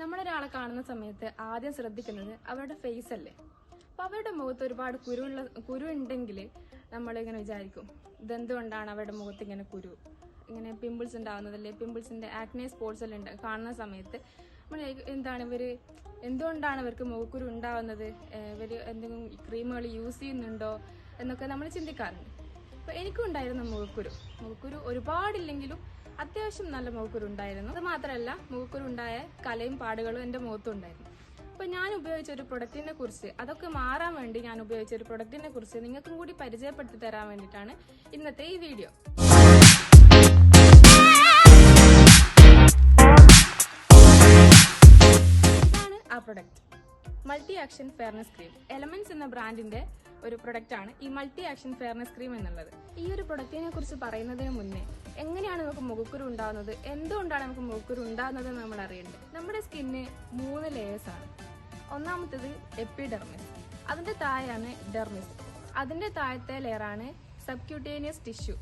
നമ്മളൊരാളെ കാണുന്ന സമയത്ത് ആദ്യം ശ്രദ്ധിക്കുന്നത് അവരുടെ ഫേസ് അല്ലേ? അപ്പൊ അവരുടെ മുഖത്ത് ഒരുപാട് കുരുള്ള കുരു ഉണ്ടെങ്കിൽ നമ്മളിങ്ങനെ വിചാരിക്കും ഇതെന്തുകൊണ്ടാണ് അവരുടെ മുഖത്ത് ഇങ്ങനെ കുരു? ഇങ്ങനെ പിമ്പിൾസ് ഉണ്ടാവുന്നതല്ലേ പിമ്പിൾസിന്റെ ആക്നെ സ്പോട്സ് എല്ലാം ഉണ്ട്. കാണുന്ന സമയത്ത് നമ്മൾ എന്താണ് ഇവർ? എന്തുകൊണ്ടാണ് ഇവർക്ക് മുഖക്കുരു ഉണ്ടാവുന്നത്? ഇവർ എന്തെങ്കിലും ക്രീമുകൾ യൂസ് ചെയ്യുന്നുണ്ടോ? എന്നൊക്കെ നമ്മൾ ചിന്തിക്കാറുണ്ട്. അപ്പൊ എനിക്കുണ്ടായിരുന്നു മുഖക്കുരു. മുഖക്കുരു ഒരുപാടില്ലെങ്കിലും അത്യാവശ്യം നല്ല മുഖക്കുരുണ്ടായിരുന്നു അത് മാത്രമല്ല മുഖക്കുരുണ്ടായ കലയും പാടുകളും എന്റെ മുഖത്തും ഉണ്ടായിരുന്നു അപ്പൊ ഞാൻ ഉപയോഗിച്ച ഒരു പ്രൊഡക്റ്റിനെ കുറിച്ച് അതൊക്കെ മാറാൻ വേണ്ടി ഞാൻ ഉപയോഗിച്ച ഒരു പ്രൊഡക്റ്റിനെ കുറിച്ച് നിങ്ങൾക്കും കൂടി പരിചയപ്പെടുത്തി തരാൻ വേണ്ടിയിട്ടാണ് ഇന്നത്തെ ഈ വീഡിയോ. ആ product multi action fairness cream Elements എന്ന ബ്രാൻഡിന്റെ ഒരു പ്രൊഡക്റ്റ് ആണ് ഈ മൾട്ടി ആക്ഷൻ ഫെയർനെസ് ക്രീം എന്നുള്ളത്. ഈ ഒരു പ്രൊഡക്റ്റിനെ കുറിച്ച് പറയുന്നതിന് മുന്നേ എങ്ങനെയാണ് നമുക്ക് മുഖക്കുരു ഉണ്ടാകുന്നത് എന്തുകൊണ്ടാണ് നമുക്ക് മുഖക്കുരു ഉണ്ടാകുന്നത് എന്ന് നമ്മൾ അറിയേണ്ടത്? നമ്മുടെ സ്കിന്ന് മൂന്ന് ലേയേഴ്സ് ആണ്. ഒന്നാമത്തേത് എപ്പിഡെർമിസ് അതിന്റെ താഴെയാണ് ഡെർമിസ് അതിന്റെ താഴത്തെ ലെയറാണ് സബ്ക്യൂട്ടേനിയസ് ടിഷ്യു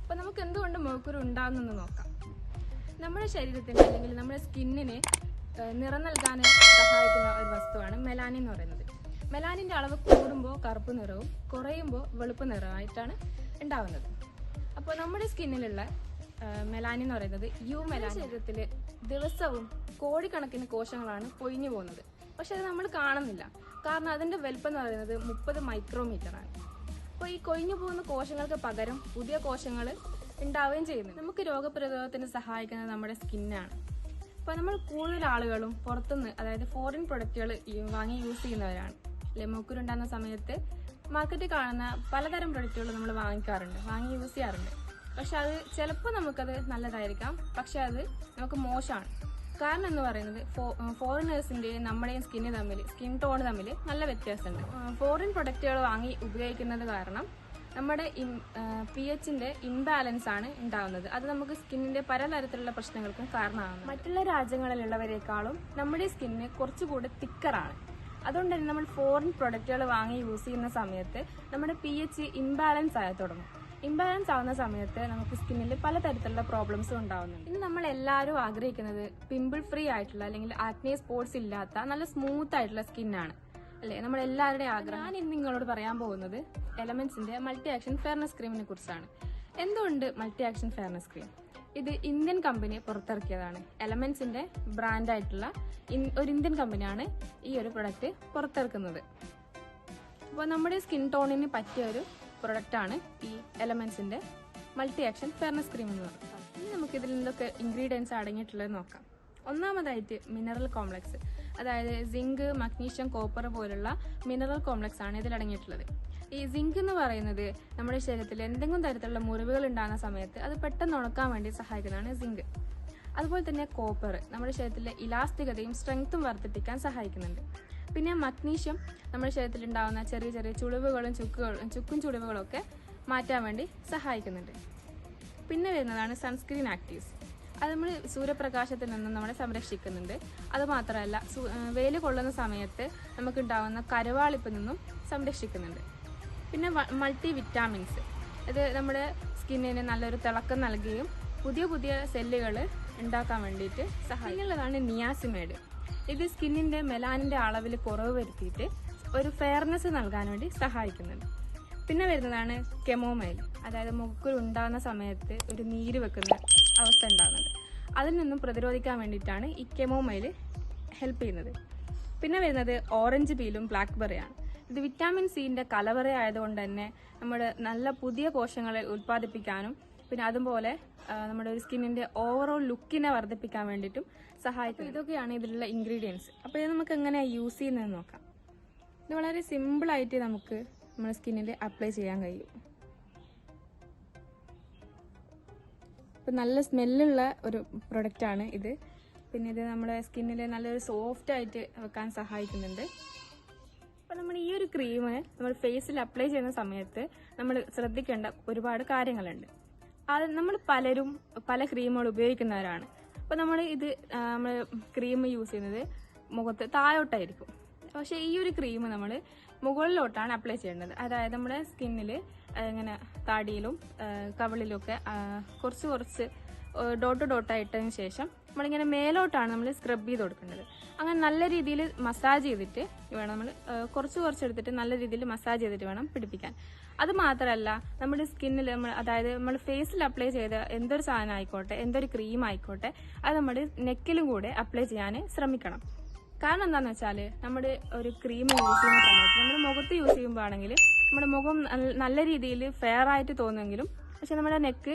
അപ്പൊ നമുക്ക് എന്തുകൊണ്ട് മുഖക്കുരു ഉണ്ടാകുന്നെന്ന് നോക്കാം. നമ്മുടെ ശരീരത്തിന് അല്ലെങ്കിൽ നമ്മുടെ സ്കിന്നിന് നിറം നൽകാൻ സഹായിക്കുന്ന ഒരു വസ്തുവാണ് മെലാനിൻ എന്ന് പറയുന്നത്. മെലാനിന്റെ അളവ് കൂടുമ്പോൾ കറുപ്പ് നിറവും കുറയുമ്പോൾ വെളുപ്പ് നിറമായിട്ടാണ് ഉണ്ടാവുന്നത്. അപ്പോൾ നമ്മുടെ സ്കിന്നിലുള്ള മെലാനി മെലാനിൻ എന്ന് പറയുന്നത് യു മെലാനിൻ ശരീരത്തിൽ ദിവസവും കോടിക്കണക്കിന് കോശങ്ങളാണ് പൊഴിഞ്ഞു പോകുന്നത്. പക്ഷെ അത് നമ്മൾ കാണുന്നില്ല. കാരണം അതിന്റെ വലുപ്പം എന്ന് പറയുന്നത് മുപ്പത് മൈക്രോമീറ്റർ ആണ്. അപ്പോൾ ഈ കൊഴിഞ്ഞു പോകുന്ന കോശങ്ങൾക്ക് പകരം പുതിയ കോശങ്ങൾ ഉണ്ടാവുകയും ചെയ്യുന്നു. നമുക്ക് രോഗപ്രതിരോധത്തിന് സഹായിക്കുന്നത് നമ്മുടെ സ്കിന്നാണ്. അപ്പോൾ നമ്മൾ കൂടുതൽ ആളുകളും പുറത്തുനിന്ന് അതായത് ഫോറിൻ പ്രൊഡക്റ്റുകൾ വാങ്ങി യൂസ് ചെയ്യുന്നവരാണ്. അല്ലെ മൂക്കുരുണ്ടാകുന്ന സമയത്ത് മാർക്കറ്റിൽ കാണുന്ന പലതരം പ്രൊഡക്റ്റുകൾ നമ്മൾ വാങ്ങിക്കാറുണ്ട്. വാങ്ങി യൂസ് ചെയ്യാറുണ്ട്. പക്ഷെ അത് ചിലപ്പോൾ നമുക്കത് നല്ലതായിരിക്കാം. പക്ഷെ അത് നമുക്ക് മോശമാണ്. കാരണം എന്ന് പറയുന്നത് ഫോറിനേഴ്സിന്റെയും നമ്മുടെയും സ്കിന്ന് തമ്മിൽ സ്കിൻ ടോൺ തമ്മിൽ നല്ല വ്യത്യാസമുണ്ട്. ഫോറിൻ പ്രൊഡക്റ്റുകൾ വാങ്ങി ഉപയോഗിക്കുന്നത് കാരണം നമ്മുടെ പി എച്ചിന്റെ ഇംബാലൻസ് ആണ് ഉണ്ടാവുന്നത്. അത് നമുക്ക് സ്കിന്നിന്റെ പലതരത്തിലുള്ള പ്രശ്നങ്ങൾക്കും കാരണമാകുന്നു മറ്റുള്ള രാജ്യങ്ങളിലുള്ളവരെക്കാളും നമ്മുടെ സ്കിന്ന് കുറച്ചുകൂടി തിക്കറാണ് അതുകൊണ്ട് തന്നെ നമ്മൾ ഫോറിൻ പ്രൊഡക്റ്റുകൾ വാങ്ങി യൂസ് ചെയ്യുന്ന സമയത്ത് നമ്മുടെ പി എച്ച് ഇംബാലൻസ് ആയി തുടങ്ങും. ഇംബാലൻസ് ആവുന്ന സമയത്ത് നമുക്ക് സ്കിന്നിൽ പലതരത്തിലുള്ള പ്രോബ്ലംസും ഉണ്ടാവുന്നുണ്ട്. ഇന്ന് നമ്മൾ എല്ലാവരും ആഗ്രഹിക്കുന്നത് പിമ്പിൾ ഫ്രീ ആയിട്ടുള്ള അല്ലെങ്കിൽ ആക്നെ സ്പോട്സ് ഇല്ലാത്ത നല്ല സ്മൂത്ത് ആയിട്ടുള്ള സ്കിന്നാണ് അല്ലേ? നമ്മൾ എല്ലാവരുടെയും ആഗ്രഹം ഞാൻ ഇന്ന് നിങ്ങളോട് പറയാൻ പോകുന്നത് എലമെന്റ്സിന്റെ മൾട്ടി ആക്ഷൻ ഫെയർനെസ് ക്രീമിനെ കുറിച്ചാണ്. എന്തുകൊണ്ട് മൾട്ടി ആക്ഷൻ ഫെയർനെസ് ക്രീം ഇത് ഇന്ത്യൻ കമ്പനി പുറത്തിറക്കിയതാണ്. എലമെന്റ്സിന്റെ ബ്രാൻഡായിട്ടുള്ള ഒരു ഇന്ത്യൻ കമ്പനിയാണ് ഈ ഒരു പ്രൊഡക്റ്റ് പുറത്തിറക്കുന്നത്. അപ്പോൾ നമ്മുടെ സ്കിൻ ടോണിന് പറ്റിയ ഒരു പ്രൊഡക്റ്റാണ് ഈ എലമെന്റ്സിന്റെ മൾട്ടി ആക്ഷൻ ഫെയർനെസ് ക്രീം എന്ന് പറയുന്നത്. ഇനി നമുക്ക് ഇതിൽ നിന്നൊക്കെ ഇൻഗ്രീഡിയൻസ് അടങ്ങിയിട്ടുള്ളത് നോക്കാം. ഒന്നാമതായിട്ട് മിനറൽ കോംപ്ലക്സ് അതായത് സിങ്ക് മഗ്നീഷ്യം കോപ്പർ പോലുള്ള മിനറൽ കോംപ്ലക്സ് ആണ് ഇതിൽ അടങ്ങിയിട്ടുള്ളത്. ഈ സിങ്ക് എന്ന് പറയുന്നത് നമ്മുടെ ശരീരത്തിൽ എന്തെങ്കിലും തരത്തിലുള്ള മുറിവുകൾ ഉണ്ടാകുന്ന സമയത്ത് അത് പെട്ടെന്ന് ഉണക്കാൻ വേണ്ടി സഹായിക്കുന്നതാണ് സിങ്ക് അതുപോലെ തന്നെ കോപ്പർ നമ്മുടെ ശരീരത്തിലെ ഇലാസ്തികതയും സ്ട്രെങ്ത്തും വർദ്ധിപ്പിക്കാൻ സഹായിക്കുന്നുണ്ട്. പിന്നെ മഗ്നീഷ്യം നമ്മുടെ ശരീരത്തിൽ ഉണ്ടാകുന്ന ചെറിയ ചെറിയ ചുളിവുകളും ചുക്കുകളും ചുക്കും ചുളിവുകളും ഒക്കെ മാറ്റാൻ വേണ്ടി സഹായിക്കുന്നുണ്ട്. പിന്നെ വരുന്നതാണ് സൺസ്ക്രീൻ ആക്റ്റീവ്സ് അത് നമ്മൾ സൂര്യപ്രകാശത്തിൽ നിന്നും നമ്മളെ സംരക്ഷിക്കുന്നുണ്ട്. അതുമാത്രമല്ല വെയിൽ കൊള്ളുന്ന സമയത്ത് നമുക്കുണ്ടാകുന്ന കരുവാളിപ്പിൽ നിന്നും സംരക്ഷിക്കുന്നുണ്ട്. പിന്നെ മൾട്ടി വിറ്റാമിൻസ് ഇത് നമ്മുടെ സ്കിന്നിന് നല്ലൊരു തിളക്കം നൽകുകയും പുതിയ പുതിയ സെല്ലുകൾ ഉണ്ടാക്കാൻ വേണ്ടിയിട്ട് സഹായിക്കുന്നതാണ് നിയാസിമേഡ് ഇത് സ്കിന്നിന്റെ മെലാനിന്റെ അളവിൽ കുറവ് വരുത്തിയിട്ട് ഒരു ഫെയർനെസ് നൽകാൻ വേണ്ടി സഹായിക്കുന്നുണ്ട് പിന്നെ വരുന്നതാണ് കെമോമൈൽ അതായത് മുക്കുൽ ഉണ്ടാകുന്ന സമയത്ത് ഒരു നീര് വെക്കുന്ന അവസ്ഥ ഉണ്ടാകുന്നുണ്ട് അതിൽ നിന്നും പ്രതിരോധിക്കാൻ വേണ്ടിയിട്ടാണ് ഈ കെമോമൈൽ ഹെൽപ്പ് ചെയ്യുന്നത്. പിന്നെ വരുന്നത് ഓറഞ്ച് പീലും ബ്ലാക്ക്ബെറിയാണ് ഇത് വിറ്റാമിൻ സിന്റെ കലവറ ആയതുകൊണ്ട് തന്നെ നമ്മുടെ നല്ല പുതിയ കോശങ്ങളെ ഉൽപ്പാദിപ്പിക്കാനും പിന്നെ അതുപോലെ നമ്മുടെ ഒരു സ്കിന്നിന്റെ ഓവറോൾ ലുക്കിനെ വർദ്ധിപ്പിക്കാൻ വേണ്ടിയിട്ടും സഹായിക്കും. ഇതൊക്കെയാണ് ഇതിലുള്ള ഇൻഗ്രീഡിയൻസ് അപ്പോൾ ഇത് നമുക്ക് എങ്ങനെയാണ് യൂസ് ചെയ്യുന്നതെന്ന് നോക്കാം. ഇത് വളരെ സിമ്പിളായിട്ട് നമുക്ക് നമ്മുടെ സ്കിന്നിൽ അപ്ലൈ ചെയ്യാൻ കഴിയും. ഇപ്പം നല്ല സ്മെല്ലുള്ള ഒരു പ്രൊഡക്റ്റാണ് ഇത്. പിന്നെ ഇത് നമ്മുടെ സ്കിന്നിൽ നല്ലൊരു സോഫ്റ്റ് ആയിട്ട് വെക്കാൻ സഹായിക്കുന്നുണ്ട്. ഈ ഒരു ക്രീം നമ്മൾ ഫേസിൽ അപ്ലൈ ചെയ്യുന്ന സമയത്ത് നമ്മൾ ശ്രദ്ധിക്കേണ്ട ഒരുപാട് കാര്യങ്ങളുണ്ട്. അത് നമ്മൾ പലരും പല ക്രീമുകൾ ഉപയോഗിക്കുന്നവരാണ്. അപ്പോൾ നമ്മൾ ഇത് നമ്മൾ ക്രീം യൂസ് ചെയ്യുന്നത് മുഖത്ത് താഴോട്ടായിരിക്കും. പക്ഷേ ഈ ഒരു ക്രീം നമ്മൾ മുകളിലോട്ടാണ് അപ്ലൈ ചെയ്യേണ്ടത്. അതായത് നമ്മുടെ സ്കിന്നിൽ ഇങ്ങനെ താടിയിലും കവിളിലും ഒക്കെ കുറച്ച് കുറച്ച് ഡോട്ട് ഡോട്ടായിട്ടതിന് ശേഷം നമ്മളിങ്ങനെ മേലോട്ടാണ് നമ്മൾ സ്ക്രബ് ചെയ്ത് കൊടുക്കേണ്ടത്. അങ്ങനെ നല്ല രീതിയിൽ മസാജ് ചെയ്തിട്ട് വേണം നമ്മൾ കുറച്ച് കുറച്ച് എടുത്തിട്ട് നല്ല രീതിയിൽ മസാജ് ചെയ്തിട്ട് വേണം പിടിപ്പിക്കാൻ. അത് മാത്രമല്ല നമ്മുടെ സ്കിന്നിൽ നമ്മൾ അതായത് നമ്മൾ ഫേസിൽ അപ്ലൈ ചെയ്ത എന്തൊരു സാധനം ആയിക്കോട്ടെ എന്തൊരു ക്രീം ആയിക്കോട്ടെ അത് നമ്മുടെ നെക്കിലും കൂടെ അപ്ലൈ ചെയ്യാൻ ശ്രമിക്കണം. കാരണം എന്താന്ന് വെച്ചാൽ നമ്മുടെ ഒരു ക്രീം യൂസ് ചെയ്യുന്ന സമയത്ത് നമ്മുടെ മുഖത്ത് യൂസ് ചെയ്യുമ്പോൾ ആണെങ്കിൽ നമ്മുടെ മുഖം നല്ല രീതിയിൽ ഫെയർ ആയിട്ട് തോന്നുമെങ്കിലും പക്ഷെ നമ്മുടെ നെക്ക്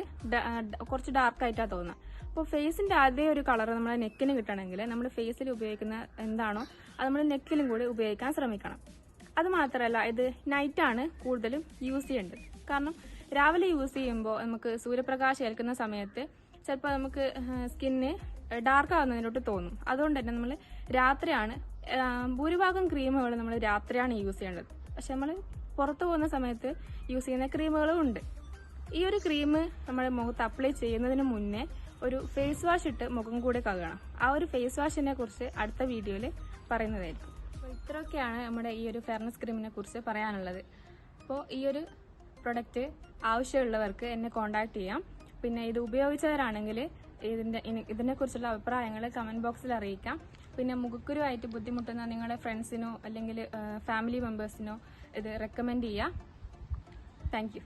കുറച്ച് ഡാർക്ക് ആയിട്ടാണ് തോന്നുന്നത് അപ്പോൾ ഫേസിന്റെ അതേ ഒരു കളർ നമ്മുടെ നെക്കിന് കിട്ടണമെങ്കിൽ നമ്മൾ ഫേസിൽ ഉപയോഗിക്കുന്ന എന്താണോ അത് നമ്മൾ നെക്കിലും കൂടി ഉപയോഗിക്കാൻ ശ്രമിക്കണം. അത് മാത്രമല്ല ഇത് നൈറ്റാണ് കൂടുതലും യൂസ് ചെയ്യേണ്ടത്. കാരണം രാവിലെ യൂസ് ചെയ്യുമ്പോൾ നമുക്ക് സൂര്യപ്രകാശം ഏൽക്കുന്ന സമയത്ത് ചിലപ്പോൾ നമുക്ക് സ്കിന്ന് ഡാർക്ക് ആവുന്നതിനോട്ട് തോന്നും. അതുകൊണ്ട് തന്നെ നമ്മൾ രാത്രിയാണ് ഭൂരിഭാഗം ക്രീമുകൾ നമ്മൾ രാത്രിയാണ് യൂസ് ചെയ്യേണ്ടത്. പക്ഷെ നമ്മൾ പുറത്തു പോകുന്ന സമയത്ത് യൂസ് ചെയ്യുന്ന ക്രീമുകളും ഉണ്ട്. ഈ ഒരു ക്രീം നമ്മുടെ മുഖത്ത് അപ്ലൈ ചെയ്യുന്നതിന് മുന്നേ ഒരു ഫേസ് വാഷ് ഇട്ട് മുഖം കൂടെ കഴുകണം. ആ ഒരു ഫേസ് വാഷിനെ കുറിച്ച് അടുത്ത വീഡിയോയിൽ പറയുന്നതായിരിക്കും. അപ്പോൾ ഇത്രയൊക്കെയാണ് നമ്മുടെ ഈ ഒരു ഫെയർനെസ് ക്രീമിനെ കുറിച്ച് പറയാനുള്ളത്. അപ്പോൾ ഈ ഒരു പ്രൊഡക്റ്റ് ആവശ്യമുള്ളവർക്ക് എന്നെ കോൺടാക്ട് ചെയ്യാം. പിന്നെ ഇത് ഉപയോഗിച്ചവരാണെങ്കിൽ ഇതിന്റെ ഇതിനെക്കുറിച്ചുള്ള അഭിപ്രായങ്ങൾ കമന്റ് ബോക്സിൽ അറിയിക്കാം. പിന്നെ മുഖക്കുരുവായിട്ട് ബുദ്ധിമുട്ടുന്ന നിങ്ങളുടെ ഫ്രണ്ട്സിനോ അല്ലെങ്കിൽ ഫാമിലി മെമ്പേഴ്സിനോ ഇത് റെക്കമെൻഡ് ചെയ്യാം. താങ്ക്